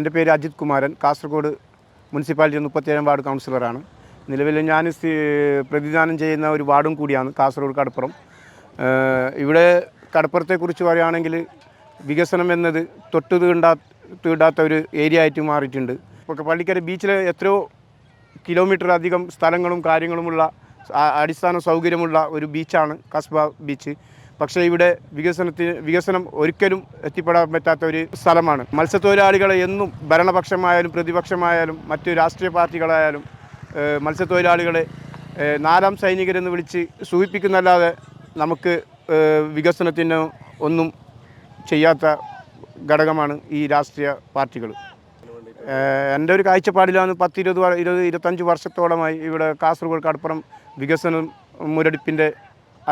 എന്റെ പേര് അജിത് കുമാരൻ. കാസർഗോഡ് മുനിസിപ്പാലിറ്റി മുപ്പത്തിയേഴാം വാർഡ് കൗൺസിലറാണ്. നിലവിൽ ഞാൻ പ്രതിദാനം ചെയ്യുന്ന ഒരു വാർഡും കൂടിയാണ് കാസർഗോഡ് കടപ്പുറം. ഇവിടെ കടപ്പുറത്തെക്കുറിച്ച് പറയുകയാണെങ്കിൽ വികസനം എന്നത് തൊട്ട് തീണ്ടാ തീണ്ടാത്ത ഒരു ഏരിയ ആയിട്ട് മാറിയിട്ടുണ്ട്. ഇപ്പോൾ പള്ളിക്കര ബീച്ചിൽ എത്രയോ കിലോമീറ്റർ അധികം സ്ഥലങ്ങളും കാര്യങ്ങളുമുള്ള അടിസ്ഥാന സൗകര്യമുള്ള ഒരു ബീച്ചാണ് കസ്ബ ബീച്ച്. പക്ഷേ ഇവിടെ വികസനത്തിന് വികസനം ഒരിക്കലും എത്തിപ്പെടാൻ പറ്റാത്ത ഒരു സ്ഥലമാണ്. മത്സ്യത്തൊഴിലാളികളെ എന്നും ഭരണപക്ഷമായാലും പ്രതിപക്ഷമായാലും മറ്റു രാഷ്ട്രീയ പാർട്ടികളായാലും മത്സ്യത്തൊഴിലാളികളെ നാലാം സൈനികരെന്ന് വിളിച്ച് സൂചിപ്പിക്കുന്നല്ലാതെ നമുക്ക് വികസനത്തിന് ഒന്നും ചെയ്യാത്ത ഘടകമാണ് ഈ രാഷ്ട്രീയ പാർട്ടികൾ. എന്റെ ഒരു കാഴ്ചപ്പാടിലാണ് പത്ത് ഇരുപത് ഇരുപത് ഇരുപത്തഞ്ച് വർഷത്തോളമായി ഇവിടെ കാസർഗോഡ് കടപ്പുറം വികസനം മുരടിപ്പിന്റെ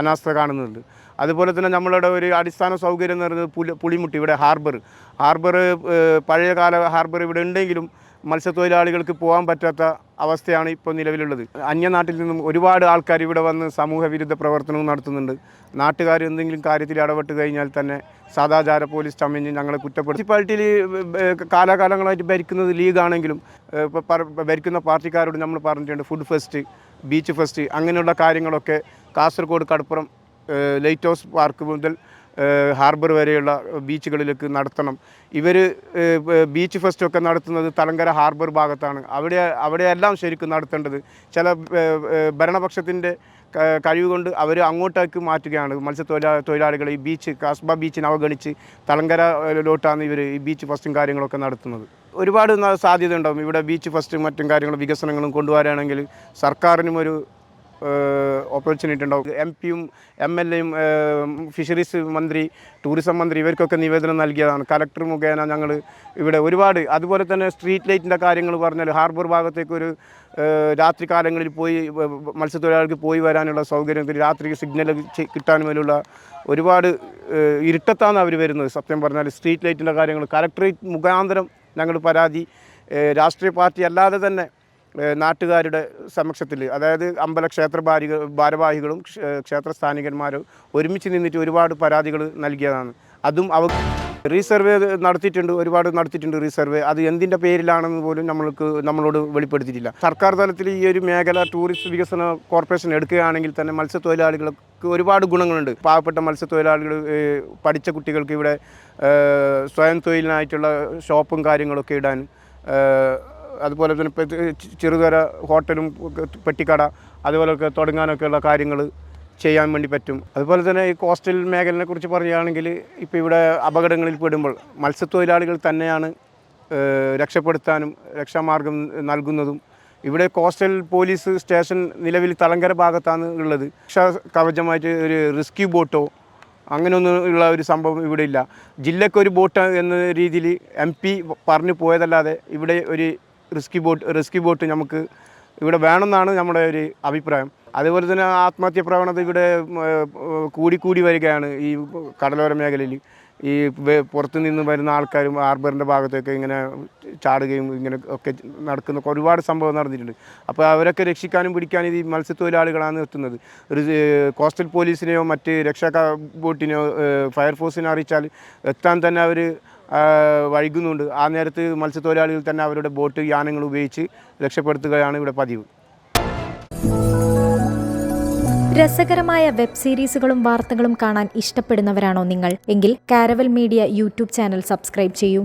അനാസ്ഥ കാണുന്നുണ്ട്. അതുപോലെ തന്നെ നമ്മളുടെ ഒരു അടിസ്ഥാന സൗകര്യം എന്ന് പറയുന്നത് പുലി പുളിമുട്ടി ഇവിടെ ഹാർബർ. ഹാർബർ പഴയ കാല ഹാർബർ ഇവിടെ ഉണ്ടെങ്കിലും മത്സ്യത്തൊഴിലാളികൾക്ക് പോകാൻ പറ്റാത്ത അവസ്ഥയാണ് ഇപ്പോൾ നിലവിലുള്ളത്. അന്യനാട്ടിൽ നിന്നും ഒരുപാട് ആൾക്കാർ ഇവിടെ വന്ന് സമൂഹ വിരുദ്ധ പ്രവർത്തനവും നടത്തുന്നുണ്ട്. നാട്ടുകാർ എന്തെങ്കിലും കാര്യത്തിൽ ഇടപെട്ട് കഴിഞ്ഞാൽ തന്നെ സദാചാര പോലീസ് ചമഞ്ഞ് ഞങ്ങളെ കുറ്റപ്പെടുത്തി. മുനിസിപ്പാലിറ്റിയിൽ കാലാകാലങ്ങളായിട്ട് ഭരിക്കുന്നത് ലീഗാണെങ്കിലും ഭരിക്കുന്ന പാർട്ടിക്കാരോട് നമ്മൾ പറഞ്ഞിട്ടുണ്ട് ഫുഡ് ഫെസ്റ്റ് ബീച്ച് ഫെസ്റ്റ് അങ്ങനെയുള്ള കാര്യങ്ങളൊക്കെ കാസർഗോഡ് കടപ്പുറം ലൈറ്റ് ഹൗസ് പാർക്ക് മുതൽ ഹാർബർ വരെയുള്ള ബീച്ചുകളിലേക്ക് നടത്തണം. ഇവർ ബീച്ച് ഫെസ്റ്റൊക്കെ നടത്തുന്നത് തലങ്കര ഹാർബർ ഭാഗത്താണ്. അവിടെ അവിടെയെല്ലാം ശരിക്കും നടത്തേണ്ടത്. ചില ഭരണപക്ഷത്തിന്റെ കഴിവുകൊണ്ട് കഴിവ് കൊണ്ട് അവർ അങ്ങോട്ടേക്ക് മാറ്റുകയാണ്. മത്സ്യത്തൊഴിലാ തൊഴിലാളികൾ ഈ ബീച്ച് കാസ്ബ ബീച്ചിനെ അവഗണിച്ച് തലങ്കരയിലോട്ടാണ് ഇവർ ഈ ബീച്ച് ഫസ്റ്റും കാര്യങ്ങളൊക്കെ നടത്തുന്നത്. ഒരുപാട് സാധ്യത ഉണ്ടാകും ഇവിടെ ബീച്ച് ഫസ്റ്റും മറ്റും കാര്യങ്ങളും വികസനങ്ങളും കൊണ്ടുവരാണെങ്കിൽ സർക്കാരിനും ഒരു ഓപ്പർച്യൂണിറ്റി ഉണ്ടാവും. എം പിയും എം എൽ എയും ഫിഷറീസ് മന്ത്രി ടൂറിസം മന്ത്രി ഇവർക്കൊക്കെ നിവേദനം നൽകിയതാണ്. കലക്ടർ മുഖേന ഞങ്ങൾ ഇവിടെ ഒരുപാട് അതുപോലെ തന്നെ സ്ട്രീറ്റ് ലൈറ്റിന്റെ കാര്യങ്ങൾ പറഞ്ഞാൽ ഹാർബർ ഭാഗത്തേക്ക് ഒരു രാത്രി കാലങ്ങളിൽ പോയി മത്സ്യത്തൊഴിലാളികൾക്ക് പോയി വരാനുള്ള സൗകര്യം രാത്രി സിഗ്നൽ കിട്ടാൻ വേണ്ടിയുള്ള ഒരുപാട് ഇരുട്ടത്താണ് അവർ വരുന്നത്. സത്യം പറഞ്ഞാൽ സ്ട്രീറ്റ് ലൈറ്റിന്റെ കാര്യങ്ങൾ കലക്ടറേറ്റ് മുഖാന്തരം ഞങ്ങൾ പരാതി രാഷ്ട്രീയ പാർട്ടി അല്ലാതെ തന്നെ നാട്ടുകാരുടെ സമക്ഷത്തിൽ അതായത് അമ്പല ക്ഷേത്ര ഭാരിക ഭാരവാഹികളും ക്ഷ- ക്ഷേത്ര സ്ഥാനികന്മാരും ഒരുമിച്ച് നിന്നിട്ട് ഒരുപാട് പരാതികൾ നൽകിയതാണ്. അതും അവ റീസർവേ നടത്തിയിട്ടുണ്ട് ഒരുപാട് നടത്തിയിട്ടുണ്ട് റീസർവേ. അത് എന്തിന്റെ പേരിലാണെന്ന് പോലും നമ്മൾക്ക് നമ്മളോട് വെളിപ്പെടുത്തിയിട്ടില്ല. സർക്കാർ തലത്തിൽ ഈ ഒരു മേഖല ടൂറിസ്റ്റ് വികസന കോർപ്പറേഷൻ എടുക്കുകയാണെങ്കിൽ തന്നെ മത്സ്യത്തൊഴിലാളികൾക്ക് ഒരുപാട് ഗുണങ്ങളുണ്ട്. പാവപ്പെട്ട മത്സ്യത്തൊഴിലാളികൾ പഠിച്ച കുട്ടികൾക്ക് ഇവിടെ സ്വയം തൊഴിലിനായിട്ടുള്ള ഷോപ്പും കാര്യങ്ങളൊക്കെ ഇടാൻ അതുപോലെ തന്നെ ഇപ്പോൾ ചെറുതര ഹോട്ടലും പെട്ടിക്കട അതുപോലെയൊക്കെ തുടങ്ങാനൊക്കെയുള്ള കാര്യങ്ങൾ ചെയ്യാൻ വേണ്ടി പറ്റും. അതുപോലെ തന്നെ ഈ കോസ്റ്റൽ മേഖലയെ കുറിച്ച് പറയുകയാണെങ്കിൽ ഇപ്പോൾ ഇവിടെ അപകടങ്ങളിൽ പെടുമ്പോൾ മത്സ്യത്തൊഴിലാളികൾ തന്നെയാണ് രക്ഷപ്പെടുത്താനും രക്ഷാമാർഗം നൽകുന്നതും. ഇവിടെ കോസ്റ്റൽ പോലീസ് സ്റ്റേഷൻ നിലവിൽ തലങ്കര ഭാഗത്താണ് ഉള്ളത്. രക്ഷാ കവചമായിട്ട് ഒരു റിസ്ക്യൂ ബോട്ടോ അങ്ങനെയൊന്നും ഉള്ള ഒരു സംഭവം ഇവിടെ ഇല്ല. ജില്ലക്കൊരു ബോട്ട് എന്ന രീതിയിൽ എം പി പറഞ്ഞു പോയതല്ലാതെ ഇവിടെ ഒരു റിസ്കി ബോട്ട് റിസ്കി ബോട്ട് നമുക്ക് ഇവിടെ വേണമെന്നാണ് നമ്മുടെ ഒരു അഭിപ്രായം. അതേപോലെ തന്നെ ആത്മഹത്യ പ്രവണത ഇവിടെ കൂടിക്കൂടി വരികയാണ് ഈ കടലോര മേഖലയിൽ. ഈ പുറത്തു നിന്ന് വരുന്ന ആൾക്കാരും ഹാർബറിന്റെ ഭാഗത്തൊക്കെ ഇങ്ങനെ ചാടുകയും ഇങ്ങനെ ഒക്കെ നടക്കുന്ന ഒരുപാട് സംഭവം നടന്നിട്ടുണ്ട്. അപ്പോൾ അവരൊക്കെ രക്ഷിക്കാനും പിടിക്കാനും ഈ മത്സ്യത്തൊഴിലാളികളാണ് എത്തുന്നത് ഒരു കോസ്റ്റൽ പോലീസിനെയോ മറ്റ് രക്ഷാ ബോട്ടിനെയോ ഫയർഫോഴ്സിനെ അറിയിച്ചാൽ എത്താൻ തന്നെ അവർ വൈകുന്നുണ്ട്. ആ നേരത്ത് മത്സ്യത്തൊഴിലാളികൾ തന്നെ അവരുടെ ബോട്ട് യാനങ്ങൾ ഉപയോഗിച്ച് രക്ഷപ്പെടുത്തുകയാണ് ഇവിടെ പതിവ്. രസകരമായ വെബ് സീരീസുകളും വാർത്തകളും കാണാൻ ഇഷ്ടപ്പെടുന്നവരാണോ നിങ്ങൾ? എങ്കിൽ Karaval media YouTube channel subscribe ചെയ്യൂ.